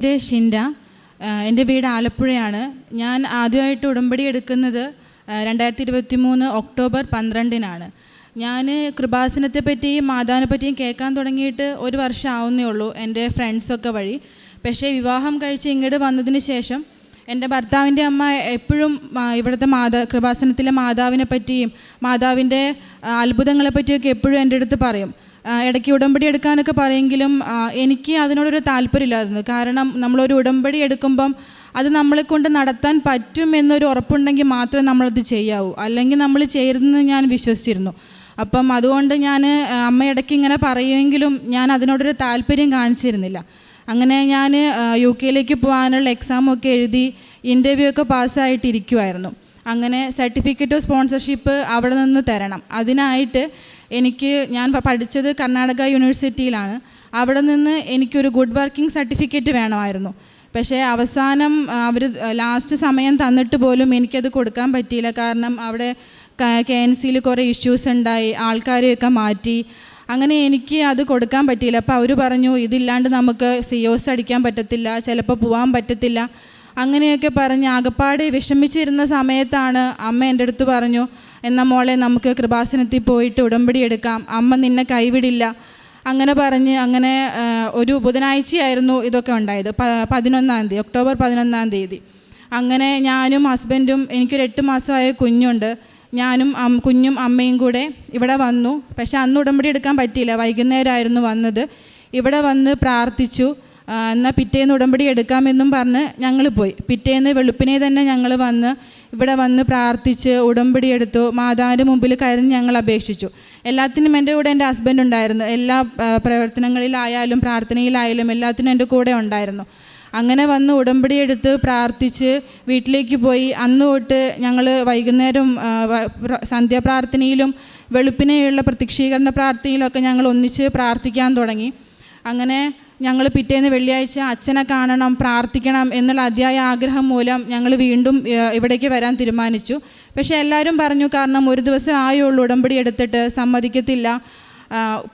എന്റെ ഷിൻഡ എന്റെ വീട് ആലപ്പുഴയാണ്. ഞാൻ ആദ്യമായിട്ട് ഉടമ്പടി എടുക്കുന്നത് രണ്ടായിരത്തി ഇരുപത്തി മൂന്ന് ഒക്ടോബർ പന്ത്രണ്ടിനാണ്. ഞാൻ കൃപാസനത്തെ പറ്റിയും മാതാവിനെ പറ്റിയും കേൾക്കാൻ തുടങ്ങിയിട്ട് ഒരു വർഷം ആവുന്നേ ഉള്ളൂ എന്റെ ഫ്രണ്ട്സൊക്കെ വഴി. പക്ഷേ വിവാഹം കഴിച്ച് ഇങ്ങോട്ട് വന്നതിന് ശേഷം എന്റെ ഭർത്താവിന്റെ അമ്മ എപ്പോഴും ഇവിടുത്തെ മാതാ കൃപാസനത്തിലെ മാതാവിനെ പറ്റിയും മാതാവിന്റെ അത്ഭുതങ്ങളെ പറ്റിയൊക്കെ എപ്പോഴും എന്റെ അടുത്ത് പറയും. ഇടയ്ക്ക് ഉടമ്പടി എടുക്കാനൊക്കെ പറയെങ്കിലും എനിക്ക് അതിനോടൊരു താല്പര്യമില്ലായിരുന്നു. കാരണം നമ്മളൊരു ഉടമ്പടി എടുക്കുമ്പം അത് നമ്മളെ കൊണ്ട് നടത്താൻ പറ്റും എന്നൊരു ഉറപ്പുണ്ടെങ്കിൽ മാത്രമേ നമ്മളത് ചെയ്യാവൂ. അല്ലെങ്കിൽ നമ്മൾ ചെയ്യരുതെന്ന് ഞാൻ വിശ്വസിച്ചിരുന്നു. അപ്പം അതുകൊണ്ട് ഞാൻ അമ്മ ഇടയ്ക്ക് ഇങ്ങനെ പറയുമെങ്കിലും ഞാൻ അതിനോടൊരു താല്പര്യം കാണിച്ചിരുന്നില്ല. അങ്ങനെ ഞാൻ യു കെയിലേക്ക് പോകാനുള്ള എക്സാമൊക്കെ എഴുതി ഇന്റർവ്യൂ ഒക്കെ പാസ്സായിട്ടിരിക്കുമായിരുന്നു അങ്ങനെ സർട്ടിഫിക്കറ്റ് ഓഫ് സ്പോൺസർഷിപ്പ് അവിടെ നിന്ന് തരണം. അതിനായിട്ട് എനിക്ക് ഞാൻ പഠിച്ചത് കർണാടക യൂണിവേഴ്സിറ്റിയിലാണ്. അവിടെ നിന്ന് എനിക്കൊരു ഗുഡ് വർക്കിംഗ് സർട്ടിഫിക്കറ്റ് വേണമായിരുന്നു. പക്ഷേ അവസാനം അവർ ലാസ്റ്റ് സമയം തന്നിട്ട് പോലും എനിക്കത് കൊടുക്കാൻ പറ്റിയില്ല. കാരണം അവിടെ കെ എൻ സിയിൽ കുറേ ഇഷ്യൂസ് ഉണ്ടായി ആൾക്കാരെയൊക്കെ മാറ്റി. അങ്ങനെ എനിക്ക് അത് കൊടുക്കാൻ പറ്റിയില്ല. അപ്പോൾ അവർ പറഞ്ഞു ഇതില്ലാണ്ട് നമുക്ക് സി ഒസ് അടിക്കാൻ പറ്റത്തില്ല ചിലപ്പോൾ പോകാൻ പറ്റത്തില്ല. അങ്ങനെയൊക്കെ പറഞ്ഞ് ആകപ്പാടെ വിഷമിച്ചിരുന്ന സമയത്താണ് അമ്മ എന്റെ അടുത്ത് പറഞ്ഞു എന്നാൽ മോളെ നമുക്ക് കൃപാസനത്തിൽ പോയിട്ട് ഉടമ്പടി എടുക്കാം. അമ്മ നിന്നെ കൈവിടില്ല. അങ്ങനെ പറഞ്ഞ് അങ്ങനെ ഒരു ബുധനാഴ്ചയായിരുന്നു ഇതൊക്കെ ഉണ്ടായത്. പതിനൊന്നാം തീയതി ഒക്ടോബർ പതിനൊന്നാം തീയതി. അങ്ങനെ ഞാനും ഹസ്ബൻഡും എനിക്കൊരു എട്ട് മാസമായ കുഞ്ഞുണ്ട്. ഞാനും കുഞ്ഞും അമ്മയും കൂടെ ഇവിടെ വന്നു. പക്ഷെ അന്ന് ഉടമ്പടി എടുക്കാൻ പറ്റിയില്ല. വൈകുന്നേരമായിരുന്നു വന്നത്. ഇവിടെ വന്ന് പ്രാർത്ഥിച്ചു. എന്നാൽ പിറ്റേന്ന് ഉടമ്പടി എടുക്കാമെന്നും പറഞ്ഞ് ഞങ്ങൾ പോയി. പിറ്റേന്ന് വെളുപ്പിനെ തന്നെ ഞങ്ങൾ വന്ന് ഇവിടെ വന്ന് പ്രാർത്ഥിച്ച് ഉടമ്പടി എടുത്തു മാതാവിന്റെ മുമ്പിൽ കയറി ഞങ്ങൾ അപേക്ഷിച്ചു. എല്ലാത്തിനും എന്റെ കൂടെ എന്റെ ഹസ്ബൻഡ് ഉണ്ടായിരുന്നു. എല്ലാ പ്രവർത്തനങ്ങളിലായാലും പ്രാർത്ഥനയിലായാലും എല്ലാത്തിനും എന്റെ കൂടെ ഉണ്ടായിരുന്നു. അങ്ങനെ വന്ന് ഉടമ്പടി എടുത്ത് പ്രാർത്ഥിച്ച് വീട്ടിലേക്ക് പോയി. അന്ന് തൊട്ട് ഞങ്ങൾ വൈകുന്നേരം സന്ധ്യാപ്രാർത്ഥനയിലും വെളുപ്പിനെയുള്ള പ്രത്യക്ഷീകരണ പ്രാർത്ഥനയിലൊക്കെ ഞങ്ങൾ ഒന്നിച്ച് പ്രാർത്ഥിക്കാൻ തുടങ്ങി. അങ്ങനെ ഞങ്ങൾ പിറ്റേന്ന് വെള്ളിയാഴ്ച അച്ഛനെ കാണണം പ്രാർത്ഥിക്കണം എന്നുള്ള അതിയായ ആഗ്രഹം മൂലം ഞങ്ങൾ വീണ്ടും ഇവിടേക്ക് വരാൻ തീരുമാനിച്ചു. പക്ഷേ എല്ലാവരും പറഞ്ഞു കാരണം ഒരു ദിവസം ആയുള്ളൂ ഉടമ്പടി എടുത്തിട്ട് സമ്മതിക്കത്തില്ല.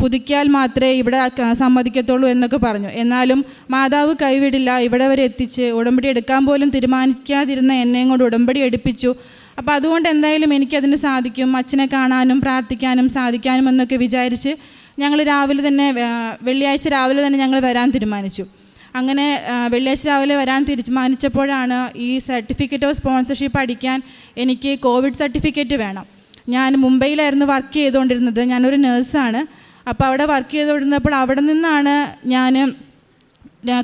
പുതുക്കിയാൽ മാത്രമേ ഇവിടെ സമ്മതിക്കത്തുള്ളൂ എന്നൊക്കെ പറഞ്ഞു. എന്നാലും മാതാവ് കൈവിടില്ല. ഇവിടെ വരെ എത്തിച്ച് ഉടമ്പടി എടുക്കാൻ പോലും തീരുമാനിക്കാതിരുന്ന എന്നെയും കൊണ്ട് ഉടമ്പടി എടുപ്പിച്ചു. അപ്പോൾ അതുകൊണ്ട് എന്തായാലും എനിക്കതിന് സാധിക്കും. അച്ഛനെ കാണാനും പ്രാർത്ഥിക്കാനും സാധിക്കാനും എന്നൊക്കെ വിചാരിച്ച് ഞങ്ങൾ രാവിലെ തന്നെ വെള്ളിയാഴ്ച രാവിലെ തന്നെ ഞങ്ങൾ വരാൻ തീരുമാനിച്ചു. അങ്ങനെ വെള്ളിയാഴ്ച രാവിലെ വരാൻ തീരുമാനിച്ചപ്പോഴാണ് ഈ സർട്ടിഫിക്കറ്റ് ഓഫ് സ്പോൺസർഷിപ്പ് അടിക്കാൻ എനിക്ക് കോവിഡ് സർട്ടിഫിക്കറ്റ് വേണം. ഞാൻ മുംബൈയിലായിരുന്നു വർക്ക് ചെയ്തുകൊണ്ടിരുന്നത്. ഞാനൊരു നേഴ്സാണ് അപ്പോൾ അവിടെ വർക്ക് ചെയ്തുകൊണ്ടിരുന്നപ്പോൾ അവിടെ നിന്നാണ് ഞാൻ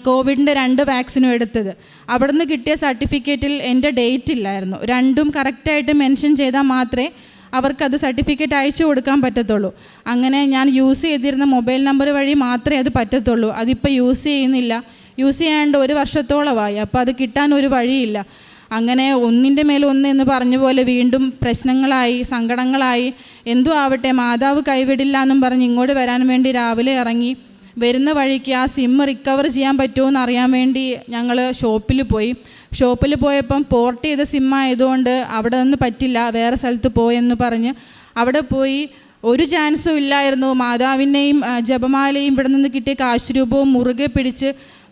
കോവിഡിന്റെ രണ്ട് വാക്സിനും എടുത്തത്. അവിടെ നിന്ന് കിട്ടിയ സർട്ടിഫിക്കറ്റിൽ എന്റെ ഡേറ്റ് ഇല്ലായിരുന്നു. രണ്ടും കറക്റ്റായിട്ട് മെൻഷൻ ചെയ്താൽ മാത്രമേ അവർക്കത് സർട്ടിഫിക്കറ്റ് അയച്ചു കൊടുക്കാൻ പറ്റത്തുള്ളൂ. അങ്ങനെ ഞാൻ യൂസ് ചെയ്തിരുന്ന മൊബൈൽ നമ്പർ വഴി മാത്രമേ അത് പറ്റത്തുള്ളൂ. അതിപ്പോൾ യൂസ് ചെയ്യുന്നില്ല. യൂസ് ചെയ്യാണ്ട് ഒരു വർഷത്തോളമായി. അപ്പോൾ അത് കിട്ടാൻ ഒരു വഴിയില്ല. അങ്ങനെ ഒന്നിന്റെ മേലൊന്ന് എന്ന് പറഞ്ഞ പോലെ വീണ്ടും പ്രശ്നങ്ങളായി സങ്കടങ്ങളായി. എന്തു ആവട്ടെ മാതാവ് കൈവിടില്ല എന്നും പറഞ്ഞ് ഇങ്ങോട്ട് വരാൻ വേണ്ടി രാവിലെ ഇറങ്ങി വരുന്ന വഴിക്ക് ആ സിം റിക്കവർ ചെയ്യാൻ പറ്റുമോ എന്ന് അറിയാൻ വേണ്ടി ഞങ്ങൾ ഷോപ്പിൽ പോയി. ഷോപ്പിൽ പോയപ്പം പോർട്ട് ചെയ്ത സിം ആയതുകൊണ്ട് അവിടെ നിന്ന് പറ്റില്ല വേറെ സ്ഥലത്ത് പോയെന്ന് പറഞ്ഞ് അവിടെ പോയി ഒരു ചാൻസും ഇല്ലായിരുന്നു. മാതാവിനെയും ജപമാലയും ഇവിടെ നിന്ന് കിട്ടിയ കാശുരൂപവും മുറുകെ പിടിച്ച്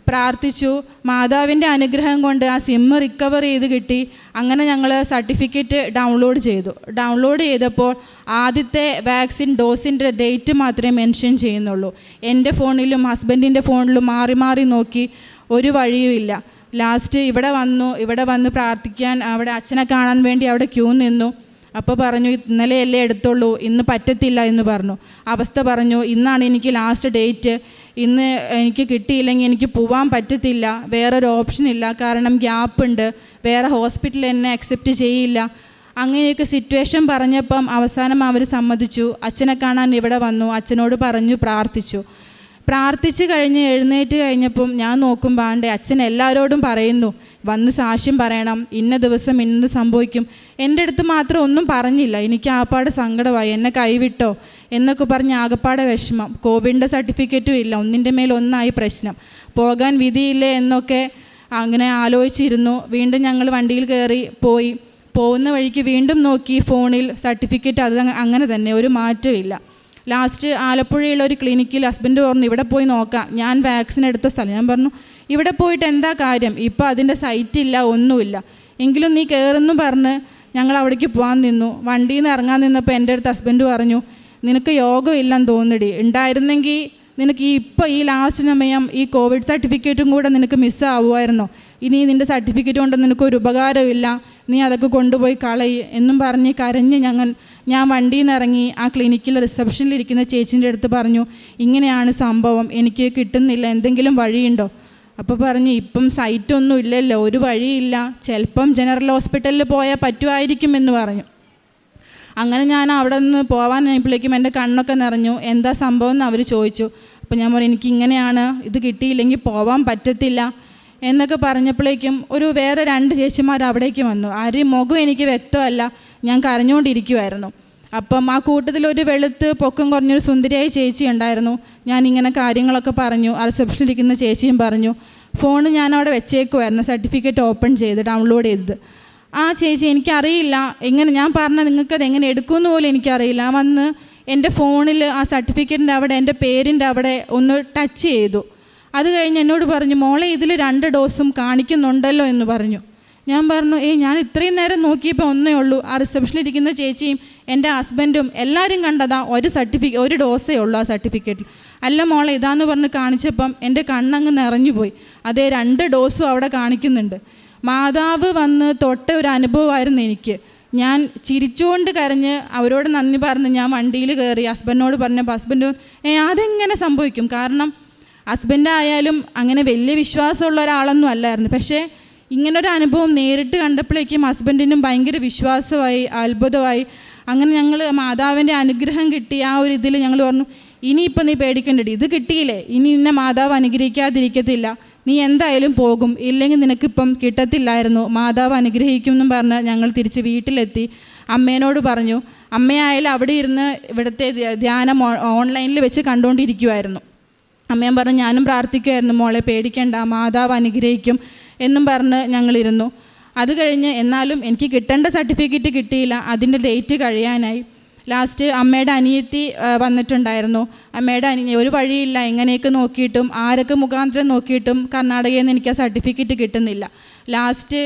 പ്രാർത്ഥിച്ചു. മാതാവിന്റെ അനുഗ്രഹം കൊണ്ട് ആ സിമ്മ് റിക്കവർ ചെയ്ത് കിട്ടി. അങ്ങനെ ഞങ്ങൾ സർട്ടിഫിക്കറ്റ് ഡൗൺലോഡ് ചെയ്തു. ഡൗൺലോഡ് ചെയ്തപ്പോൾ ആദ്യത്തെ വാക്സിൻ ഡോസിന്റെ ഡേറ്റ് മാത്രമേ മെൻഷൻ ചെയ്യുന്നുള്ളൂ. എന്റെ ഫോണിലും ഹസ്ബൻഡിന്റെ ഫോണിലും മാറി മാറി നോക്കി ഒരു വഴിയുമില്ല. ലാസ്റ്റ് ഇവിടെ വന്നു ഇവിടെ വന്ന് പ്രാർത്ഥിക്കാൻ അവിടെ അച്ഛനെ കാണാൻ വേണ്ടി അവിടെ ക്യൂ നിന്നു. അപ്പോൾ പറഞ്ഞു ഇന്നലെയല്ലേ എടുത്തുള്ളൂ ഇന്ന് പറ്റത്തില്ല എന്ന് പറഞ്ഞു. അവസ്ഥ പറഞ്ഞു ഇന്നാണ് എനിക്ക് ലാസ്റ്റ് ഡേറ്റ് ഇന്ന് എനിക്ക് കിട്ടിയില്ലെങ്കിൽ എനിക്ക് പോവാൻ പറ്റത്തില്ല. വേറൊരു ഓപ്ഷൻ ഇല്ല. കാരണം ഗ്യാപ്പ് ഉണ്ട്. വേറെ ഹോസ്പിറ്റൽ എന്നെ അക്സെപ്റ്റ് ചെയ്യില്ല. അങ്ങനെയൊക്കെ സിറ്റുവേഷൻ പറഞ്ഞപ്പം അവസാനം അവർ സമ്മതിച്ചു. അച്ഛനെ കാണാൻ ഇവിടെ വന്നു. അച്ഛനോട് പറഞ്ഞു പ്രാർത്ഥിച്ചു. പ്രാർത്ഥിച്ച് കഴിഞ്ഞ് എഴുന്നേറ്റ് കഴിഞ്ഞപ്പം ഞാൻ നോക്കുമ്പോൾ ആണ്ട് അച്ഛൻ എല്ലാവരോടും പറയുന്നു വന്ന് സാക്ഷ്യം പറയണം ഇന്ന ദിവസം ഇന്നത് സംഭവിക്കും. എന്റെ അടുത്ത് മാത്രം ഒന്നും പറഞ്ഞില്ല. എനിക്ക് ആപ്പാട് സങ്കടമായി. എന്നെ കൈവിട്ടോ? എന്നൊക്കെ പറഞ്ഞ് ആകപ്പാടെ വിഷമം. കോവിഡിന്റെ സർട്ടിഫിക്കറ്റും ഇല്ല. ഒന്നിന്റെ മേൽ ഒന്നായി പ്രശ്നം. പോകാൻ വിധിയില്ലേ എന്നൊക്കെ അങ്ങനെ ആലോചിച്ചിരുന്നു. വീണ്ടും ഞങ്ങൾ വണ്ടിയിൽ കയറി പോയി. പോകുന്ന വഴിക്ക് വീണ്ടും നോക്കി ഫോണിൽ സർട്ടിഫിക്കറ്റ് അത് അങ്ങനെ തന്നെ. ഒരു മാറ്റമില്ല ലാസ്റ്റ് ആലപ്പുഴയുള്ള ഒരു ക്ലിനിക്കിൽ ഹസ്ബൻഡ് പറഞ്ഞു ഇവിടെ പോയി നോക്കാം. ഞാൻ വാക്സിൻ എടുത്ത സ്ഥലം. ഞാൻ പറഞ്ഞു ഇവിടെ പോയിട്ട് എന്താ കാര്യം? ഇപ്പോൾ അതിന്റെ സൈറ്റില്ല ഒന്നുമില്ല. എങ്കിലും നീ കയറുന്നു പറഞ്ഞ് ഞങ്ങൾ അവിടേക്ക് പോകാൻ നിന്നു. വണ്ടിയിൽ നിന്ന് ഇറങ്ങാൻ നിന്നപ്പോൾ എന്റെ അടുത്ത് ഹസ്ബൻഡ് പറഞ്ഞു നിനക്ക് യോഗമില്ലെന്ന് തോന്നിടി ഉണ്ടായിരുന്നെങ്കിൽ നിനക്ക് ഈ ഇപ്പോൾ ഈ ലാസ്റ്റ് സമയം ഈ കോവിഡ് സർട്ടിഫിക്കറ്റും കൂടെ നിനക്ക് മിസ്സാവുമായിരുന്നോ ഇനി നിന്റെ സർട്ടിഫിക്കറ്റ് കൊണ്ട് നിനക്കൊരു ഉപകാരമില്ല നീ അതൊക്കെ കൊണ്ടുപോയി കളയി എന്നും പറഞ്ഞ് കരഞ്ഞ് ഞങ്ങൾ ഞാൻ വണ്ടിയിൽ നിന്ന് ഇറങ്ങി ആ ക്ലിനിക്കിൽ റിസപ്ഷനിൽ ഇരിക്കുന്ന ചേച്ചിന്റെ അടുത്ത് പറഞ്ഞു ഇങ്ങനെയാണ് സംഭവം എനിക്ക് കിട്ടുന്നില്ല എന്തെങ്കിലും വഴിയുണ്ടോ? അപ്പോൾ പറഞ്ഞു ഇപ്പം സൈറ്റൊന്നും ഇല്ലല്ലോ ഒരു വഴിയില്ല ചിലപ്പം ജനറൽ ഹോസ്പിറ്റലിൽ പോയാൽ പറ്റുമായിരിക്കും എന്ന് പറഞ്ഞു. അങ്ങനെ ഞാൻ അവിടെ നിന്ന് പോകാൻ പോകാനായപ്പോഴേക്കും എന്റെ കണ്ണൊക്കെ നിറഞ്ഞു. എന്താ സംഭവം? എന്ന് അവർ ചോദിച്ചു. അപ്പോൾ ഞാൻ പറഞ്ഞു എനിക്ക് ഇങ്ങനെയാണ് ഇത് കിട്ടിയില്ലെങ്കിൽ പോവാൻ പറ്റത്തില്ല എന്നൊക്കെ പറഞ്ഞപ്പോഴേക്കും ഒരു വേറെ രണ്ട് ചേച്ചിമാർ അവിടേക്ക് വന്നു. ആരും മുഖം എനിക്ക് വ്യക്തമല്ല. ഞാൻ കരഞ്ഞുകൊണ്ടിരിക്കുമായിരുന്നു അപ്പം ആ കൂട്ടത്തിൽ ഒരു വെളുത്ത് പൊക്കം കുറഞ്ഞൊരു സുന്ദരിയായ ചേച്ചി ഉണ്ടായിരുന്നു. ഞാൻ ഇങ്ങനെ കാര്യങ്ങളൊക്കെ പറഞ്ഞു ആ റിസപ്ഷനിലിരിക്കുന്ന ചേച്ചിയും പറഞ്ഞു. ഫോൺ ഞാൻ അവിടെ വെച്ചേക്കുമായിരുന്നു സർട്ടിഫിക്കറ്റ് ഓപ്പൺ ചെയ്ത് ഡൗൺലോഡ് ചെയ്തത്. ആ ചേച്ചി എനിക്കറിയില്ല എങ്ങനെ ഞാൻ പറഞ്ഞ നിങ്ങൾക്കത് എങ്ങനെ എടുക്കുമെന്ന് പോലും എനിക്കറിയില്ല. വന്ന് എന്റെ ഫോണിൽ ആ സർട്ടിഫിക്കറ്റിന്റെ അവിടെ എന്റെ പേരിന്റെ അവിടെ ഒന്ന് ടച്ച് ചെയ്തു. അത് കഴിഞ്ഞ് എന്നോട് പറഞ്ഞു മോളെ ഇതിൽ രണ്ട് ഡോസും കാണിക്കുന്നുണ്ടല്ലോ എന്ന് പറഞ്ഞു. ഞാൻ പറഞ്ഞു ഏയ് ഞാൻ ഇത്രയും നേരം നോക്കിയപ്പോൾ ഒന്നേ ഉള്ളൂ. ആ റിസപ്ഷനിൽ ഇരിക്കുന്ന ചേച്ചിയും എന്റെ ഹസ്ബൻഡും എല്ലാവരും കണ്ടതാ ഒരു സർട്ടിഫിക്കറ്റ് ഒരു ഡോസേ ഉള്ളൂ ആ സർട്ടിഫിക്കറ്റിൽ അല്ല മോളെ ഇതാന്ന് പറഞ്ഞ് കാണിച്ചപ്പം എന്റെ കണ്ണങ്ങ് നിറഞ്ഞു പോയി. അതേ രണ്ട് ഡോസും അവിടെ കാണിക്കുന്നുണ്ട്. മാതാവ് വന്ന് തൊട്ട ഒരു അനുഭവമായിരുന്നു എനിക്ക്. ഞാൻ ചിരിച്ചുകൊണ്ട് കരഞ്ഞ് അവരോട് നന്ദി പറഞ്ഞ് ഞാൻ വണ്ടിയിൽ കയറി ഹസ്ബൻഡിനോട് പറഞ്ഞപ്പോൾ ഹസ്ബൻഡ് ഏ അതെങ്ങനെ സംഭവിക്കും? കാരണം ഹസ്ബൻഡായാലും അങ്ങനെ വലിയ വിശ്വാസമുള്ള ഒരാളൊന്നും അല്ലായിരുന്നു. പക്ഷേ ഇങ്ങനൊരു അനുഭവം നേരിട്ട് കണ്ടപ്പോഴേക്കും ഹസ്ബൻഡിനും ഭയങ്കര വിശ്വാസമായി അത്ഭുതമായി. അങ്ങനെ ഞങ്ങൾ മാതാവിന്റെ അനുഗ്രഹം കിട്ടി. ആ ഒരു ഇതിൽ ഞങ്ങൾ പറഞ്ഞു ഇനിയിപ്പോൾ നീ പേടിക്കേണ്ടടി. ഇത് കിട്ടിയില്ലേ? ഇനി നിന്നെ മാതാവ് അനുഗ്രഹിക്കാതിരിക്കത്തില്ല. നീ എന്തായാലും പോകും. ഇല്ലെങ്കിൽ നിനക്കിപ്പം കിട്ടത്തില്ലായിരുന്നു. മാതാവ് അനുഗ്രഹിക്കും എന്നും പറഞ്ഞ് ഞങ്ങൾ തിരിച്ച് വീട്ടിലെത്തി. അമ്മേനോട് പറഞ്ഞു അമ്മയായാലും അവിടെ ഇരുന്ന് ഇവിടുത്തെ ധ്യാനം ഓൺലൈനിൽ വെച്ച് കണ്ടുകൊണ്ടിരിക്കുമായിരുന്നു അമ്മയും പറഞ്ഞു ഞാനും പ്രാർത്ഥിക്കുമായിരുന്നു മോളെ പേടിക്കേണ്ട. മാതാവ് അനുഗ്രഹിക്കും. എന്നും പറഞ്ഞ് ഞങ്ങളിരുന്നു. അത് കഴിഞ്ഞ് എന്നാലും എനിക്ക് കിട്ടേണ്ട സർട്ടിഫിക്കറ്റ് കിട്ടിയില്ല. അതിന്റെ ഡേറ്റ് കഴിയാനായി. ലാസ്റ്റ് അമ്മയുടെ അനിയത്തി വന്നിട്ടുണ്ടായിരുന്നു. അമ്മയുടെ അനിയ ഒരു വഴിയില്ല. എങ്ങനെയൊക്കെ നോക്കിയിട്ടും ആരൊക്കെ മുഖാന്തരം നോക്കിയിട്ടും കർണാടകയിൽ നിന്ന് എനിക്ക് ആ സർട്ടിഫിക്കറ്റ് കിട്ടുന്നില്ല. ലാസ്റ്റ്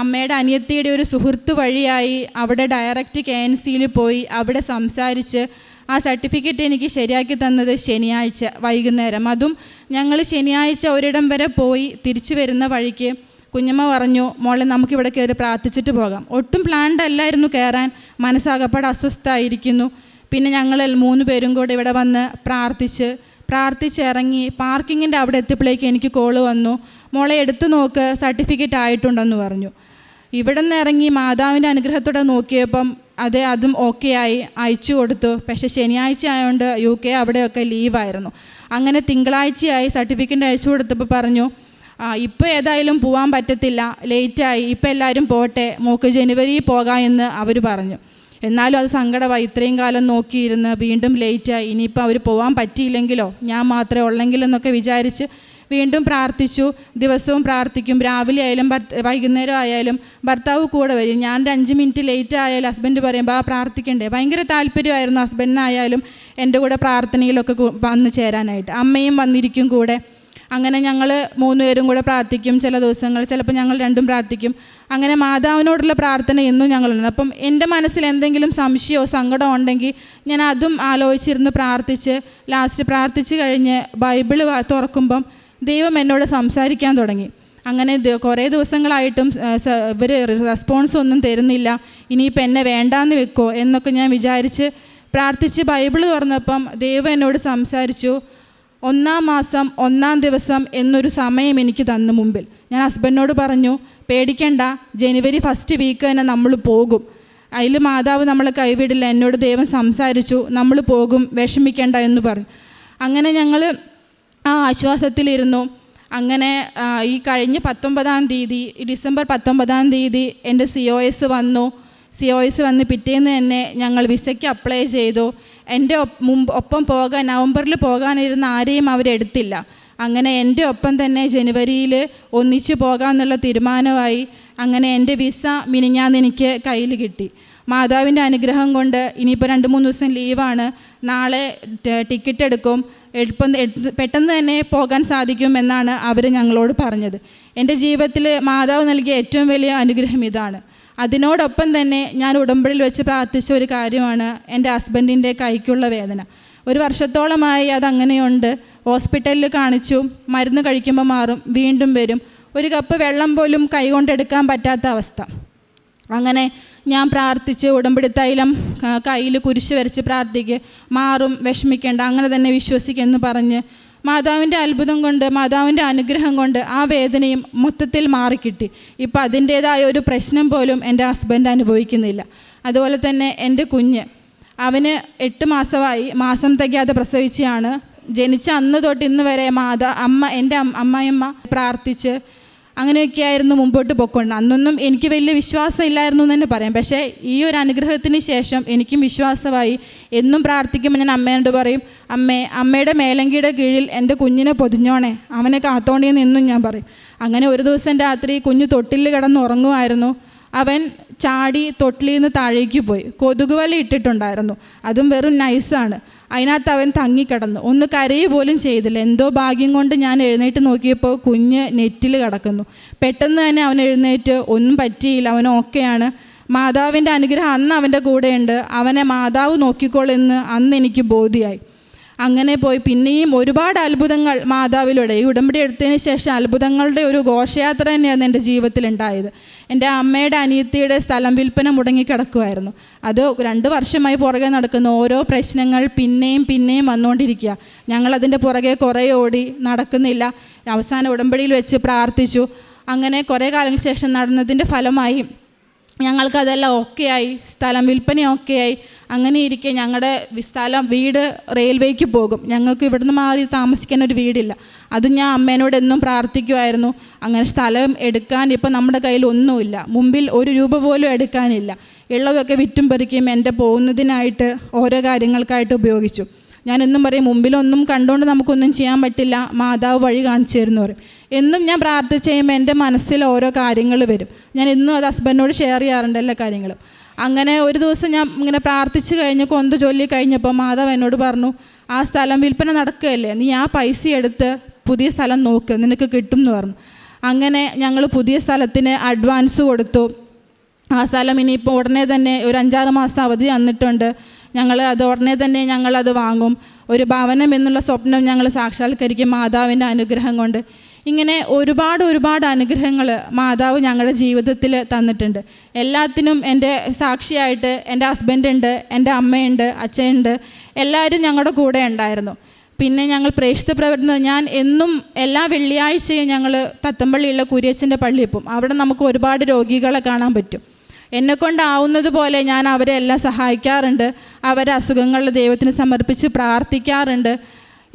അമ്മയുടെ അനിയത്തിയുടെ ഒരു സുഹൃത്ത് വഴിയായി അവിടെ ഡയറക്റ്റ് കെ എൻ സിയിൽ പോയി. അവിടെ സംസാരിച്ച് ആ സർട്ടിഫിക്കറ്റ് എനിക്ക് ശരിയാക്കി തന്നത് ശനിയാഴ്ച വൈകുന്നേരം. അതും ഞങ്ങൾ ശനിയാഴ്ച ഒരിടം വരെ പോയി തിരിച്ചു വരുന്ന വഴിക്ക് കുഞ്ഞമ്മ പറഞ്ഞു മോളെ നമുക്കിവിടെ കയറി പ്രാർത്ഥിച്ചിട്ട് പോകാം. ഒട്ടും പ്ലാൻഡ് അല്ലായിരുന്നു കയറാൻ. മനസ്സാകപ്പാട് അസ്വസ്ഥമായിരിക്കുന്നു പിന്നെ ഞങ്ങൾ മൂന്ന് പേരും കൂടെ ഇവിടെ വന്ന് പ്രാർത്ഥിച്ച് പ്രാർത്ഥിച്ചിറങ്ങി പാർക്കിങ്ങിന്റെ അവിടെ എത്തിയപ്പോഴേക്ക് എനിക്ക് കോൾ വന്നു. മോളെ എടുത്തു നോക്ക് സർട്ടിഫിക്കറ്റ് ആയിട്ടുണ്ടെന്ന് പറഞ്ഞു. ഇവിടെ നിന്ന് ഇറങ്ങി മാതാവിന്റെ അനുഗ്രഹത്തോടെ നോക്കിയപ്പം അത് അതും ഓക്കെ ആയി. അയച്ചു കൊടുത്തു. പക്ഷേ ശനിയാഴ്ച ആയതുകൊണ്ട് യു കെ അവിടെയൊക്കെ ലീവായിരുന്നു അങ്ങനെ തിങ്കളാഴ്ചയായി സർട്ടിഫിക്കറ്റ് അയച്ചു കൊടുത്തപ്പോൾ പറഞ്ഞു ഇപ്പോൾ ഏതായാലും പോകാൻ പറ്റത്തില്ല. ലേറ്റായി ഇപ്പോൾ എല്ലാവരും പോട്ടെ. മോക്ക് ജനുവരി പോകാം എന്ന് അവർ പറഞ്ഞു. എന്നാലും അത് സങ്കടമായി. ഇത്രയും കാലം നോക്കിയിരുന്ന് വീണ്ടും ലേറ്റായി ഇനിയിപ്പോൾ അവർ പോകാൻ പറ്റിയില്ലെങ്കിലോ? ഞാൻ മാത്രമേ ഉള്ളെങ്കിലെന്നൊക്കെ വിചാരിച്ച് വീണ്ടും പ്രാർത്ഥിച്ചു. ദിവസവും പ്രാർത്ഥിക്കും. രാവിലെ ആയാലും വൈകുന്നേരം ആയാലും ഭർത്താവ് കൂടെ വരും. ഞാൻ അഞ്ച് മിനിറ്റ് ലേറ്റ് ആയാലും ഹസ്ബൻഡ് പറയുമ്പോൾ ആ പ്രാർത്ഥിക്കണ്ടേ? ഭയങ്കര താല്പര്യമായിരുന്നു ഹസ്ബൻഡിനായാലും എന്റെ കൂടെ പ്രാർത്ഥനയിലൊക്കെ വന്ന് ചേരാനായിട്ട്. അമ്മയും വന്നിരിക്കും കൂടെ. അങ്ങനെ ഞങ്ങൾ മൂന്നുപേരും കൂടെ പ്രാർത്ഥിക്കും. ചില ദിവസങ്ങൾ ചിലപ്പോൾ ഞങ്ങൾ രണ്ടും പ്രാർത്ഥിക്കും. അങ്ങനെ മാതാവിനോടുള്ള പ്രാർത്ഥന എന്നും ഞങ്ങളുണ്ട്. അപ്പം എന്റെ മനസ്സിൽ എന്തെങ്കിലും സംശയമോ സങ്കടമോ ഉണ്ടെങ്കിൽ ഞാൻ അതും ആലോചിച്ചിരുന്ന് പ്രാർത്ഥിച്ച് ലാസ്റ്റ് പ്രാർത്ഥിച്ച് കഴിഞ്ഞ് ബൈബിൾ വാ- തുറക്കുമ്പം ദൈവം എന്നോട് സംസാരിക്കാൻ തുടങ്ങി. അങ്ങനെ കുറേ ദിവസങ്ങളായിട്ടും ഇവർ റെസ്പോൺസ് ഒന്നും തരുന്നില്ല. ഇനിയിപ്പോൾ എന്നെ വേണ്ടാന്ന് വെക്കോ എന്നൊക്കെ ഞാൻ വിചാരിച്ച് പ്രാർത്ഥിച്ച് ബൈബിൾ തുറന്നപ്പം ദൈവം എന്നോട് സംസാരിച്ചു. ഒന്നാം മാസം ഒന്നാം ദിവസം എന്നൊരു സമയം എനിക്ക് തന്നു മുമ്പിൽ. ഞാൻ ഹസ്ബൻഡിനോട് പറഞ്ഞു പേടിക്കണ്ട ജനുവരി ഫസ്റ്റ് വീക്ക് തന്നെ നമ്മൾ പോകും. അതിൽ മാതാവ് നമ്മളെ കൈവിടില്ല എന്നോട് ദൈവം സംസാരിച്ചു നമ്മൾ പോകും വിഷമിക്കേണ്ട എന്ന് പറഞ്ഞു. അങ്ങനെ ഞങ്ങൾ ആ ആശ്വാസത്തിലിരുന്നു. അങ്ങനെ ഈ കഴിഞ്ഞ പത്തൊമ്പതാം തീയതി ഡിസംബർ പത്തൊമ്പതാം തീയതി എന്റെ സി ഒ എസ് വന്നു. സി ഒ എസ് വന്ന് പിറ്റേന്ന് തന്നെ ഞങ്ങൾ വിസയ്ക്ക് അപ്ലൈ ചെയ്തു. എന്റെ മുമ്പ് ഒപ്പം പോകാൻ നവംബറിൽ പോകാനിരുന്ന ആരെയും അവരെടുത്തില്ല അങ്ങനെ എന്റെ ഒപ്പം തന്നെ ജനുവരിയിൽ ഒന്നിച്ചു പോകാമെന്നുള്ള തീരുമാനമായി. അങ്ങനെ എന്റെ വിസ മിനിഞ്ഞാന്ന് എനിക്ക് കയ്യിൽ കിട്ടി. മാതാവിന്റെ അനുഗ്രഹം കൊണ്ട് ഇനിയിപ്പോൾ രണ്ട് മൂന്ന് ദിവസം ലീവാണ്. നാളെ ടിക്കറ്റ് എടുക്കും. എളുപ്പം പെട്ടെന്ന് തന്നെ പോകാൻ സാധിക്കും എന്നാണ് അവർ ഞങ്ങളോട് പറഞ്ഞത്. എന്റെ ജീവിതത്തിൽ മാതാവ് നൽകിയ ഏറ്റവും വലിയ അനുഗ്രഹം ഇതാണ്. അതിനോടൊപ്പം തന്നെ ഞാൻ ഉടമ്പടിയിൽ വെച്ച് പ്രാർത്ഥിച്ച ഒരു കാര്യമാണ് എന്റെ ഹസ്ബൻഡിന്റെ കൈക്കുള്ള വേദന. ഒരു വർഷത്തോളമായി അതങ്ങനെയുണ്ട്. ഹോസ്പിറ്റലിൽ കാണിച്ചു മരുന്ന് കഴിക്കുമ്പോൾ മാറും വീണ്ടും വരും. ഒരു കപ്പ് വെള്ളം പോലും കൈകൊണ്ടെടുക്കാൻ പറ്റാത്ത അവസ്ഥ. അങ്ങനെ ഞാൻ പ്രാർത്ഥിച്ച് ഉടമ്പടി തൈലം കയ്യിൽ കുരിശ് വരച്ച് പ്രാർത്ഥിക്കുക മാറും വിഷമിക്കേണ്ട അങ്ങനെ തന്നെ വിശ്വസിക്കുമെന്ന് പറഞ്ഞ് മാതാവിന്റെ അത്ഭുതം കൊണ്ട് മാതാവിന്റെ അനുഗ്രഹം കൊണ്ട് ആ വേദനയും മൊത്തത്തിൽ മാറിക്കിട്ടി. ഇപ്പം അതിന്റേതായ ഒരു പ്രശ്നം പോലും എന്റെ ഹസ്ബൻഡ് അനുഭവിക്കുന്നില്ല. അതുപോലെ തന്നെ എന്റെ കുഞ്ഞ് അവന് എട്ട് മാസമായി മാസം തികയാതെ പ്രസവിച്ചാണ്. ജനിച്ച അന്ന് തൊട്ട് ഇന്ന് വരെ മാതാ അമ്മ എന്റെ അമ്മ- അമ്മായിയമ്മ പ്രാർത്ഥിച്ച് അങ്ങനെയൊക്കെയായിരുന്നു മുമ്പോട്ട് പൊക്കൊണ്ട്. അന്നൊന്നും എനിക്ക് വലിയ വിശ്വാസം ഇല്ലായിരുന്നു എന്ന് തന്നെ പറയാം. പക്ഷേ ഈ ഒരു അനുഗ്രഹത്തിന് ശേഷം എനിക്കും വിശ്വാസമായി. എന്നും പ്രാർത്ഥിക്കുമ്പോൾ ഞാൻ അമ്മയോട് പറയും അമ്മേ അമ്മയുടെ മേലങ്കിയുടെ കീഴിൽ എന്റെ കുഞ്ഞിനെ പൊതിഞ്ഞോണേ. അവനെ കാത്തോണേന്ന് എന്നും ഞാൻ പറയും. അങ്ങനെ ഒരു ദിവസം രാത്രി കുഞ്ഞ് തൊട്ടിൽ കിടന്ന് ഉറങ്ങുമായിരുന്നു. അവൻ ചാടി തൊട്ടിലിൽ നിന്ന് താഴേക്ക് പോയി. കൊതുക് വല ഇട്ടിട്ടുണ്ടായിരുന്നു. അതും വെറും നൈസാണ് അതിനകത്ത് അവൻ തങ്ങിക്കിടന്നു. ഒന്ന് കരയുക പോലും ചെയ്തില്ല. എന്തോ ഭാഗ്യം കൊണ്ട് ഞാൻ എഴുന്നേറ്റ് നോക്കിയപ്പോൾ കുഞ്ഞ് നെറ്റിൽ കിടക്കുന്നു. പെട്ടെന്ന് തന്നെ അവൻ എഴുന്നേറ്റ് ഒന്നും പറ്റിയില്ല. അവൻ ഓക്കെയാണ് മാതാവിന്റെ അനുഗ്രഹം അന്ന് അവന്റെ കൂടെയുണ്ട്. അവനെ മാതാവ് നോക്കിക്കോളെന്ന് അന്ന് എനിക്ക് ബോധ്യമായി അങ്ങനെ പോയി. പിന്നെയും ഒരുപാട് അത്ഭുതങ്ങൾ മാതാവിലൂടെ. ഈ ഉടമ്പടി എടുത്തതിന് ശേഷം അത്ഭുതങ്ങളുടെ ഒരു ഘോഷയാത്ര തന്നെയാണ് എന്റെ ജീവിതത്തിലുണ്ടായത്. എന്റെ അമ്മയുടെ അനിയത്തിയുടെ സ്ഥലം വിൽപ്പന മുടങ്ങിക്കിടക്കുമായിരുന്നു അത് രണ്ട് വർഷമായി പുറകെ നടക്കുന്ന ഓരോ പ്രശ്നങ്ങൾ പിന്നെയും പിന്നെയും വന്നുകൊണ്ടിരിക്കുക. ഞങ്ങളതിന്റെ പുറകെ കുറേ ഓടി നടക്കുന്നില്ല. അവസാന ഉടമ്പടിയിൽ വെച്ച് പ്രാർത്ഥിച്ചു. അങ്ങനെ കുറേ കാലങ്ങൾക്ക് ശേഷം നടന്നതിന്റെ ഫലമായി ഞങ്ങൾക്കതെല്ലാം ആയി സ്ഥലം വിൽപ്പന ഓക്കെയായി. അങ്ങനെ ഇരിക്കെ ഞങ്ങളുടെ സ്ഥലം വീട് റെയിൽവേക്ക് പോകും. ഞങ്ങൾക്ക് ഇവിടുന്ന് മാറി താമസിക്കാൻ ഒരു വീടില്ല. അതും ഞാൻ അമ്മേനോട് എന്നും പ്രാർത്ഥിക്കുമായിരുന്നു അങ്ങനെ സ്ഥലം എടുക്കാൻ ഇപ്പം നമ്മുടെ കയ്യിൽ ഒന്നുമില്ല. മുമ്പിൽ ഒരു രൂപ പോലും എടുക്കാനില്ല. ഉള്ളതൊക്കെ വിറ്റും പെറുക്കിയും എന്റെ പോകുന്നതിനായിട്ട് ഓരോ കാര്യങ്ങൾക്കായിട്ട് ഉപയോഗിച്ചു. ഞാൻ എന്നും പറയും മുമ്പിലൊന്നും കണ്ടുകൊണ്ട് നമുക്കൊന്നും ചെയ്യാൻ പറ്റില്ല. മാതാവ് വഴി കാണിച്ചു തരുന്നു പറയും. എന്നും ഞാൻ പ്രാർത്ഥിച്ച് കഴിയുമ്പോൾ എന്റെ മനസ്സിൽ ഓരോ കാര്യങ്ങൾ വരും. ഞാൻ എന്നും അത് ഹസ്ബൻഡിനോട് ഷെയർ ചെയ്യാറുണ്ട് എല്ലാ കാര്യങ്ങളും. അങ്ങനെ ഒരു ദിവസം ഞാൻ ഇങ്ങനെ പ്രാർത്ഥിച്ചു കഴിഞ്ഞ് കൊന്ത് ചൊല്ലി കഴിഞ്ഞപ്പോൾ മാതാവ് എന്നോട് പറഞ്ഞു ആ സ്ഥലം വിൽപ്പന നടക്കുകയല്ലേ? നീ ആ പൈസ എടുത്ത് പുതിയ സ്ഥലം നോക്ക് നിനക്ക് കിട്ടും എന്ന് പറഞ്ഞു. അങ്ങനെ ഞങ്ങൾ പുതിയ സ്ഥലത്തിന് അഡ്വാൻസ് കൊടുത്തു. ആ സ്ഥലം ഇനിയിപ്പോൾ ഉടനെ തന്നെ ഒരു അഞ്ചാറ് മാസം അവധി തന്നിട്ടുണ്ട്. ഞങ്ങൾ അത് ഉടനെ തന്നെ ഞങ്ങളത് വാങ്ങും. ഒരു ഭവനം എന്നുള്ള സ്വപ്നം ഞങ്ങൾ സാക്ഷാത്കരിക്കും മാതാവിന്റെ അനുഗ്രഹം കൊണ്ട്. ഇങ്ങനെ ഒരുപാട് ഒരുപാട് അനുഗ്രഹങ്ങൾ മാതാവ് ഞങ്ങളുടെ ജീവിതത്തിൽ തന്നിട്ടുണ്ട്. എല്ലാത്തിനും എന്റെ സാക്ഷിയായിട്ട് എന്റെ ഹസ്ബൻഡ് ഉണ്ട് എന്റെ അമ്മയുണ്ട് അച്ഛനുണ്ട് എല്ലാവരും ഞങ്ങളുടെ കൂടെ ഉണ്ടായിരുന്നു. പിന്നെ ഞങ്ങൾ പ്രേക്ഷിത പ്രവർത്തനം ഞാൻ എന്നും എല്ലാ വെള്ളിയാഴ്ചയും ഞങ്ങൾ തത്തമ്പള്ളിയുള്ള കുരിയച്ചന്റെ പള്ളിയിൽ പോകും അവിടെ നമുക്ക് ഒരുപാട് രോഗികളെ കാണാൻ പറ്റും. എന്നെക്കൊണ്ടാവുന്നത് പോലെ ഞാൻ അവരെ എല്ലാം സഹായിക്കാറുണ്ട്. അവരെ അസുഖങ്ങൾ ദൈവത്തിന് സമർപ്പിച്ച് പ്രാർത്ഥിക്കാറുണ്ട്.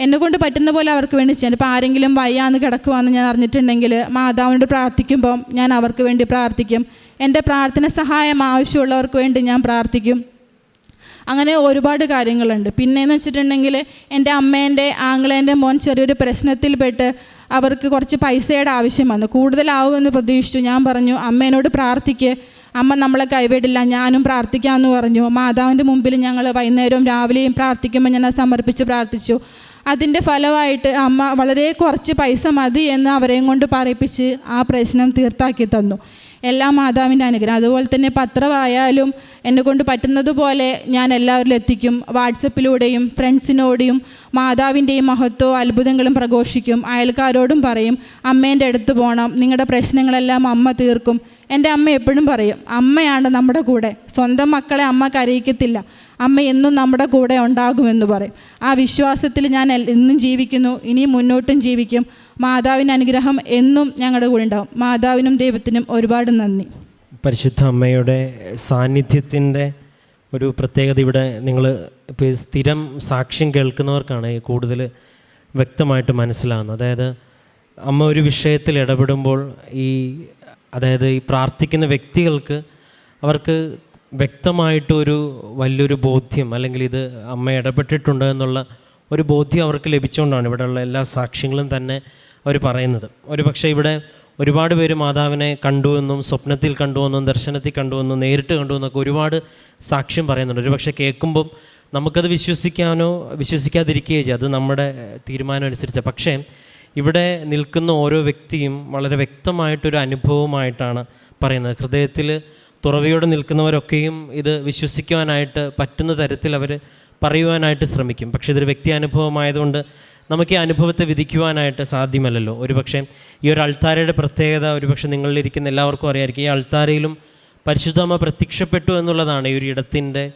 എന്നെക്കൊണ്ട് പറ്റുന്ന പോലെ അവർക്ക് വേണ്ടി ചെയ്യാൻ. ഇപ്പോൾ ആരെങ്കിലും വയ്യാന്ന് കിടക്കുവാന്ന് ഞാൻ അറിഞ്ഞിട്ടുണ്ടെങ്കിൽ മാതാവിനോട് പ്രാർത്ഥിക്കുമ്പം ഞാൻ അവർക്ക് വേണ്ടി പ്രാർത്ഥിക്കും. എന്റെ പ്രാർത്ഥന സഹായം ആവശ്യമുള്ളവർക്ക് വേണ്ടി ഞാൻ പ്രാർത്ഥിക്കും. അങ്ങനെ ഒരുപാട് കാര്യങ്ങളുണ്ട്. പിന്നെയെന്ന് വെച്ചിട്ടുണ്ടെങ്കിൽ എന്റെ അമ്മേന്റെ ആങ്ങളേന്റെ മോൻ ചെറിയൊരു പ്രശ്നത്തിൽപ്പെട്ട് അവർക്ക് കുറച്ച് പൈസയുടെ ആവശ്യം വന്നു. കൂടുതലാവുമെന്ന് പ്രതീക്ഷിച്ചു. ഞാൻ പറഞ്ഞു അമ്മേനോട് പ്രാർത്ഥിക്ക്. അമ്മ നമ്മളെ കൈവിടില്ല. ഞാനും പ്രാർത്ഥിക്കാമെന്ന് പറഞ്ഞു. മാതാവിന്റെ മുമ്പിൽ ഞങ്ങൾ വൈകുന്നേരവും രാവിലെയും പ്രാർത്ഥിക്കുമ്പോൾ ഞാൻ സമർപ്പിച്ച് പ്രാർത്ഥിച്ചു. അതിന്റെ ഫലമായിട്ട് അമ്മ വളരെ കുറച്ച് പൈസ മതി എന്ന് അവരെയും കൊണ്ട് പറയിപ്പിച്ച് ആ പ്രശ്നം തീർത്താക്കി തന്നു. എല്ലാ മാതാവിന്റെ അനുഗ്രഹം. അതുപോലെ തന്നെ പത്രമായാലും എന്നെ കൊണ്ട് പറ്റുന്നത് പോലെ ഞാൻ എല്ലാവരിലും എത്തിക്കും. വാട്സപ്പിലൂടെയും ഫ്രണ്ട്സിനോടെയും മാതാവിന്റെയും മഹത്വവും അത്ഭുതങ്ങളും പ്രഘോഷിക്കും. അയൽക്കാരോടും പറയും അമ്മേന്റെ അടുത്ത് പോകണം നിങ്ങളുടെ പ്രശ്നങ്ങളെല്ലാം അമ്മ തീർക്കും. എന്റെ അമ്മ എപ്പോഴും പറയും അമ്മയാണ് നമ്മുടെ കൂടെ. സ്വന്തം മക്കളെ അമ്മ കരയിക്കത്തില്ല അമ്മ എന്നും നമ്മുടെ കൂടെ ഉണ്ടാകുമെന്ന് പറയും. ആ വിശ്വാസത്തിൽ ഞാൻ എന്നും ജീവിക്കുന്നു ഇനിയും മുന്നോട്ടും ജീവിക്കും. മാതാവിന്റെ അനുഗ്രഹം എന്നും ഞങ്ങളുടെ കൂടെ ഉണ്ടാകും മാതാവിനും ദൈവത്തിനും ഒരുപാട് നന്ദി. പരിശുദ്ധ അമ്മയുടെ സാന്നിധ്യത്തിന്റെ ഒരു പ്രത്യേകത ഇവിടെ നിങ്ങൾ ഇപ്പോൾ സ്ഥിരം സാക്ഷ്യം കേൾക്കുന്നവർക്കാണ് കൂടുതൽ വ്യക്തമായിട്ട് മനസ്സിലാകുന്നത് അതായത് അമ്മ ഒരു വിഷയത്തിൽ ഇടപെടുമ്പോൾ ഈ അതായത് ഈ പ്രാർത്ഥിക്കുന്ന വ്യക്തികൾക്ക് അവർക്ക് വ്യക്തമായിട്ടൊരു വലിയൊരു ബോധ്യം അല്ലെങ്കിൽ ഇത് അമ്മ ഇടപെട്ടിട്ടുണ്ട് എന്നുള്ള ഒരു ബോധ്യം അവർക്ക് ലഭിച്ചുകൊണ്ടാണ് ഇവിടെയുള്ള എല്ലാ സാക്ഷ്യങ്ങളും തന്നെ അവർ പറയുന്നത്. ഒരു പക്ഷേ ഇവിടെ ഒരുപാട് പേര് മാതാവിനെ കണ്ടുവെന്നും സ്വപ്നത്തിൽ കണ്ടുവെന്നും ദർശനത്തിൽ കണ്ടുവെന്നും നേരിട്ട് കണ്ടുവെന്നൊക്കെ ഒരുപാട് സാക്ഷ്യം പറയുന്നുണ്ട്. ഒരു പക്ഷേ കേൾക്കുമ്പം നമുക്കത് വിശ്വസിക്കാനോ വിശ്വസിക്കാതിരിക്കുകയോ ചെയ്യും. അത് നമ്മുടെ തീരുമാനം അനുസരിച്ച് പക്ഷേ ഇവിടെ നിൽക്കുന്ന ഓരോ വ്യക്തിയും വളരെ വ്യക്തമായിട്ടൊരു അനുഭവമായിട്ടാണ് പറയുന്നത്. ഹൃദയത്തിൽ തുറവിയോടെ നിൽക്കുന്നവരൊക്കെയും ഇത് വിശ്വസിക്കുവാനായിട്ട് പറ്റുന്ന തരത്തിൽ അവർ പറയുവാനായിട്ട് ശ്രമിക്കും. പക്ഷേ ഇതൊരു വ്യക്തി അനുഭവമായതുകൊണ്ട് നമുക്ക് ഈ അനുഭവത്തെ വിധിക്കുവാനായിട്ട് സാധ്യമല്ലല്ലോ. ഒരുപക്ഷെ ഈ ഒരു അൾത്താരയുടെ പ്രത്യേകത ഒരുപക്ഷെ നിങ്ങളിലിരിക്കുന്ന എല്ലാവർക്കും അറിയായിരിക്കും. ഈ അൾത്താരയിലും പരിശുദ്ധമ്മ പ്രത്യക്ഷപ്പെട്ടു എന്നുള്ളതാണ് ഈ ഒരു ഇടത്തിന്റെ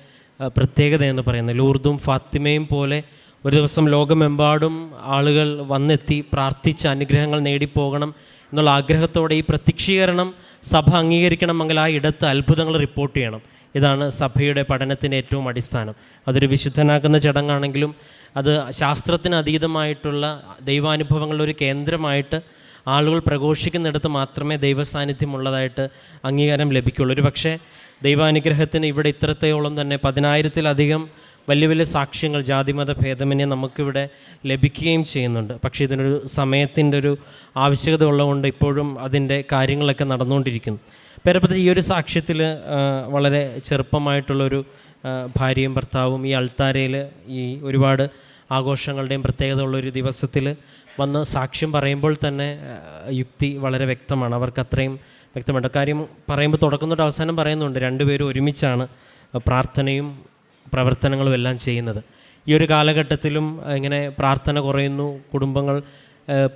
പ്രത്യേകത എന്ന് പറയുന്നത്. ലൂർദും ഫാത്തിമയും പോലെ ഒരു ദിവസം ലോകമെമ്പാടും ആളുകൾ വന്നെത്തി പ്രാർത്ഥിച്ച് അനുഗ്രഹങ്ങൾ നേടിപ്പോകണം എന്നുള്ള ആഗ്രഹത്തോടെ ഈ പ്രത്യക്ഷീകരണം സഭ അംഗീകരിക്കണമെങ്കിൽ ആ ഇടത്ത് അത്ഭുതങ്ങൾ റിപ്പോർട്ട് ചെയ്യണം. ഇതാണ് സഭയുടെ പഠനത്തിന്റെ ഏറ്റവും അടിസ്ഥാനം. അതൊരു വിശുദ്ധനാക്കുന്ന ചടങ്ങാണെങ്കിലും അത് ശാസ്ത്രത്തിന് അതീതമായിട്ടുള്ള ദൈവാനുഭവങ്ങളുടെ ഒരു കേന്ദ്രമായിട്ട് ആളുകൾ പ്രഘോഷിക്കുന്നിടത്ത് മാത്രമേ ദൈവസാന്നിധ്യമുള്ളതായിട്ട് അംഗീകാരം ലഭിക്കുള്ളൂ. ഒരു പക്ഷേ ദൈവാനുഗ്രഹത്തിന് ഇവിടെ ഇത്രത്തോളം തന്നെ പതിനായിരത്തിലധികം വലിയ വലിയ സാക്ഷ്യങ്ങൾ ജാതിമത ഭേദമന്യേ നമുക്കിവിടെ ലഭിക്കുകയും ചെയ്യുന്നുണ്ട്. പക്ഷേ ഇതിനൊരു സമയത്തിന്റെ ഒരു ആവശ്യകത ഉള്ളതുകൊണ്ട് ഇപ്പോഴും അതിന്റെ കാര്യങ്ങളൊക്കെ നടന്നുകൊണ്ടിരിക്കുന്നു. പേരപ്പത്തിൽ ഈ ഒരു സാക്ഷ്യത്തിൽ വളരെ ചെറുപ്പമായിട്ടുള്ളൊരു ഭാര്യയും ഭർത്താവും ഈ അൾത്താരയിൽ ഈ ഒരുപാട് ആഘോഷങ്ങളുടെയും പ്രത്യേകത ഉള്ളൊരു ദിവസത്തിൽ വന്ന് സാക്ഷ്യം പറയുമ്പോൾ തന്നെ യുക്തി വളരെ വ്യക്തമാണ്. അവർക്ക് അത്രയും വ്യക്തമുണ്ട് കാര്യം പറയുമ്പോൾ തുടക്കം തൊട്ട് അവസാനം പറയുന്നുണ്ട് രണ്ടുപേരും ഒരുമിച്ചാണ് പ്രാർത്ഥനയും പ്രവർത്തനങ്ങളും എല്ലാം ചെയ്യുന്നത്. ഈ ഒരു കാലഘട്ടത്തിലും ഇങ്ങനെ പ്രാർത്ഥന കുറയുന്നു. കുടുംബങ്ങൾ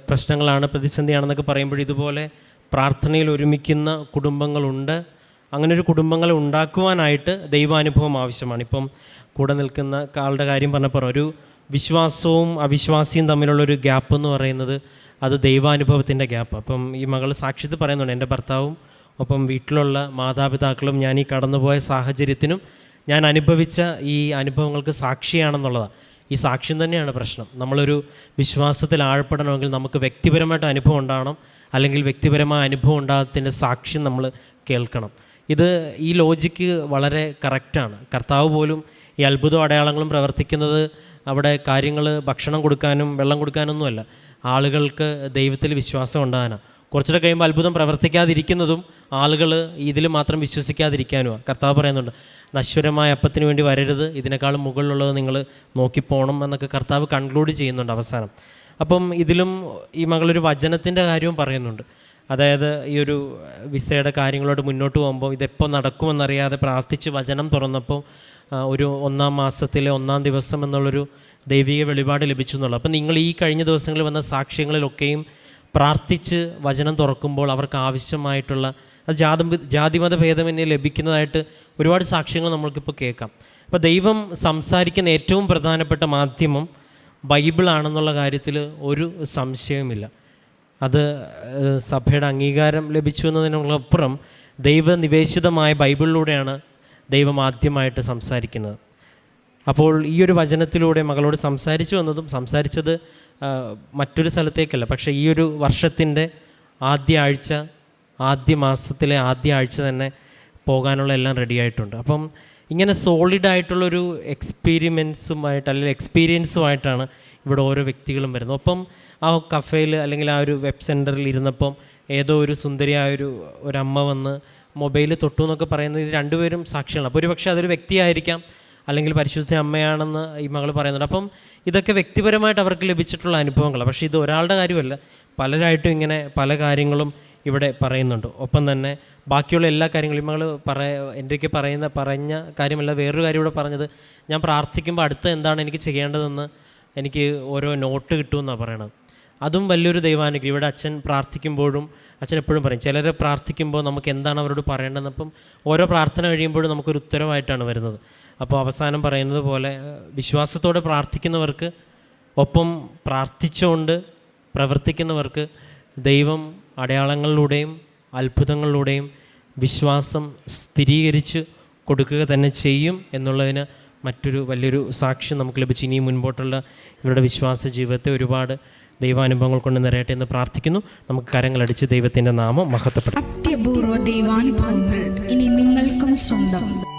പ്രശ്നങ്ങളാണ് പ്രതിസന്ധിയാണെന്നൊക്കെ പറയുമ്പോൾ ഇതുപോലെ പ്രാർത്ഥനയിൽ ഒരുമിക്കുന്ന കുടുംബങ്ങളുണ്ട്. അങ്ങനെ ഒരു കുടുംബങ്ങളെ ഉണ്ടാക്കുവാനായിട്ട് ദൈവാനുഭവം ആവശ്യമാണ്. ഇപ്പം കൂടെ നിൽക്കുന്ന ആളുടെ കാര്യം പറഞ്ഞപ്പോൾ ഒരു വിശ്വാസവും അവിശ്വാസിയും തമ്മിലുള്ളൊരു ഗ്യാപ്പ് എന്ന് പറയുന്നത് അത് ദൈവാനുഭവത്തിന്റെ ഗ്യാപ്പ്. അപ്പം ഈ മകൾ സാക്ഷ്യത്തിൽ പറയുന്നുണ്ട് എന്റെ ഭർത്താവും ഒപ്പം വീട്ടിലുള്ള മാതാപിതാക്കളും ഞാൻ ഈ കടന്നുപോയ സാഹചര്യത്തിനും ഞാൻ അനുഭവിച്ച ഈ അനുഭവങ്ങൾക്ക് സാക്ഷിയാണെന്നുള്ളതാണ്. ഈ സാക്ഷ്യം തന്നെയാണ് പ്രശ്നം. നമ്മളൊരു വിശ്വാസത്തിൽ ആഴപ്പെടണമെങ്കിൽ നമുക്ക് വ്യക്തിപരമായിട്ട് അനുഭവം ഉണ്ടാവണം. അല്ലെങ്കിൽ വ്യക്തിപരമായ അനുഭവം ഉണ്ടാകത്തിന്റെ സാക്ഷ്യം നമ്മൾ കേൾക്കണം. ഇത് ഈ ലോജിക്ക് വളരെ കറക്റ്റാണ്. കർത്താവ് പോലും ഈ അത്ഭുത അടയാളങ്ങളും പ്രവർത്തിക്കുന്നത് അവിടെ കാര്യങ്ങൾ ഭക്ഷണം കൊടുക്കാനും വെള്ളം കൊടുക്കാനൊന്നുമല്ല. ആളുകൾക്ക് ദൈവത്തിൽ വിശ്വാസം ഉണ്ടാകാനാണ്. കുറച്ചുകൂടെ കഴിയുമ്പോൾ അത്ഭുതം പ്രവർത്തിക്കാതിരിക്കുന്നതും ആളുകൾ ഇതിൽ മാത്രം വിശ്വസിക്കാതിരിക്കാനുമാണ് കർത്താവ് പറയുന്നുണ്ട് നശ്വരമായ അപ്പത്തിന് വേണ്ടി വരരുത്. ഇതിനേക്കാളും മുകളിലുള്ളത് നിങ്ങൾ നോക്കിപ്പോണം എന്നൊക്കെ കർത്താവ് കൺക്ലൂഡ് ചെയ്യുന്നുണ്ട് അവസാനം. അപ്പം ഇതിലും ഈ മകളൊരു വചനത്തിന്റെ കാര്യവും പറയുന്നുണ്ട്. അതായത് ഈ ഒരു വിസയുടെ കാര്യങ്ങളോട് മുന്നോട്ട് പോകുമ്പോൾ ഇതെപ്പോൾ നടക്കുമെന്നറിയാതെ പ്രാർത്ഥിച്ച് വചനം തുറന്നപ്പോൾ ഒരു ഒന്നാം മാസത്തിലെ ഒന്നാം ദിവസം എന്നുള്ളൊരു ദൈവിക വെളിപാട് ലഭിച്ചു എന്നുള്ളത് അപ്പം നിങ്ങൾ ഈ കഴിഞ്ഞ ദിവസങ്ങളിൽ വന്ന സാക്ഷ്യങ്ങളിലൊക്കെയും പ്രാർത്ഥിച്ച് വചനം തുറക്കുമ്പോൾ അവർക്ക് ആവശ്യമായിട്ടുള്ള അത് ജാതി ജാതിമത ഭേദമന്യേ ലഭിക്കുന്നതായിട്ട് ഒരുപാട് സാക്ഷ്യങ്ങൾ നമ്മൾക്കിപ്പോൾ കേൾക്കാം. അപ്പോൾ ദൈവം സംസാരിക്കുന്ന ഏറ്റവും പ്രധാനപ്പെട്ട മാധ്യമം ബൈബിളാണെന്നുള്ള കാര്യത്തിൽ ഒരു സംശയവുമില്ല. അത് സഭയുടെ അംഗീകാരം ലഭിച്ചു എന്നതിനപ്പുറം ദൈവനിവേശിതമായ ബൈബിളിലൂടെയാണ് ദൈവം ആദ്യമായിട്ട് സംസാരിക്കുന്നത്. അപ്പോൾ ഈ ഒരു വചനത്തിലൂടെ മകളോട് സംസാരിച്ചു വന്നതും സംസാരിച്ചത് മറ്റൊരു സ്ഥലത്തേക്കല്ല പക്ഷേ ഈ ഒരു വർഷത്തിന്റെ ആദ്യ ആഴ്ച ആദ്യ മാസത്തിലെ ആദ്യ ആഴ്ച തന്നെ പോകാനുള്ള എല്ലാം റെഡി ആയിട്ടുണ്ട്. അപ്പം ഇങ്ങനെ സോളിഡ് ആയിട്ടുള്ളൊരു എക്സ്പീരിമെൻസുമായിട്ട് അല്ലെങ്കിൽ എക്സ്പീരിയൻസുമായിട്ടാണ് ഇവിടെ ഓരോ വ്യക്തികളും വരുന്നത്. അപ്പം ആ കഫേയിൽ അല്ലെങ്കിൽ ആ ഒരു വെബ് സെന്ററിൽ ഇരുന്നപ്പം ഏതോ ഒരു സുന്ദരിയായ ഒരു ഒരമ്മ വന്ന് മൊബൈൽ തൊട്ടു എന്നൊക്കെ പറയുന്നത് രണ്ടുപേരും സാക്ഷികളാണ്. അപ്പോൾ ഒരു പക്ഷേ അതൊരു വ്യക്തിയായിരിക്കാം അല്ലെങ്കിൽ പരിശുദ്ധ അമ്മയാണെന്ന് ഈ മകൾ പറയുന്നുണ്ട്. അപ്പം ഇതൊക്കെ വ്യക്തിപരമായിട്ട് അവർക്ക് ലഭിച്ചിട്ടുള്ള അനുഭവങ്ങളാണ് പക്ഷേ ഇത് ഒരാളുടെ കാര്യമല്ല. പലരായിട്ടും ഇങ്ങനെ പല കാര്യങ്ങളും ഇവിടെ പറയുന്നുണ്ട്. ഒപ്പം തന്നെ ബാക്കിയുള്ള എല്ലാ കാര്യങ്ങളും മകൾ പറയ എന്റെയൊക്കെ പറയുന്ന പറഞ്ഞ കാര്യമല്ല വേറൊരു കാര്യം ഇവിടെ പറഞ്ഞത്. ഞാൻ പ്രാർത്ഥിക്കുമ്പോൾ അടുത്ത എന്താണ് എനിക്ക് ചെയ്യേണ്ടതെന്ന് എനിക്ക് ഓരോ നോട്ട് കിട്ടുമെന്നാണ് പറയണത്. അതും വലിയൊരു ദൈവാനുഗ്രഹം. ഇവിടെ അച്ഛൻ പ്രാർത്ഥിക്കുമ്പോഴും അച്ഛൻ എപ്പോഴും പറയും ചിലരെ പ്രാർത്ഥിക്കുമ്പോൾ നമുക്ക് എന്താണ് അവരോട് പറയേണ്ടതെന്ന്. അപ്പം ഓരോ പ്രാർത്ഥന കഴിയുമ്പോഴും നമുക്കൊരു ഉത്തരവായിട്ടാണ് വരുന്നത്. അപ്പോൾ അവസാനം പറയുന്നത് പോലെ വിശ്വാസത്തോടെ പ്രാർത്ഥിക്കുന്നവർക്ക് ഒപ്പം പ്രാർത്ഥിച്ചുകൊണ്ട് പ്രവർത്തിക്കുന്നവർക്ക് ദൈവം അടയാളങ്ങളിലൂടെയും അത്ഭുതങ്ങളിലൂടെയും വിശ്വാസം സ്ഥിരീകരിച്ച് കൊടുക്കുക തന്നെ ചെയ്യും എന്നുള്ളതിന് മറ്റൊരു വലിയൊരു സാക്ഷ്യം നമുക്ക് ലഭിച്ചു. ഇനിയും മുൻപോട്ടുള്ള ഇവരുടെ വിശ്വാസ ജീവിതത്തെ ഒരുപാട് ദൈവാനുഭവങ്ങൾ കൊണ്ട് നിറയട്ടെ എന്ന് പ്രാർത്ഥിക്കുന്നു. നമുക്ക് കരങ്ങളടിച്ച് ദൈവത്തിന്റെ നാമം മഹത്വപ്പെടും അത്യപൂർവ ദൈവാനുഭവങ്ങൾ ഇനി നിങ്ങൾക്കും സ്വന്തം.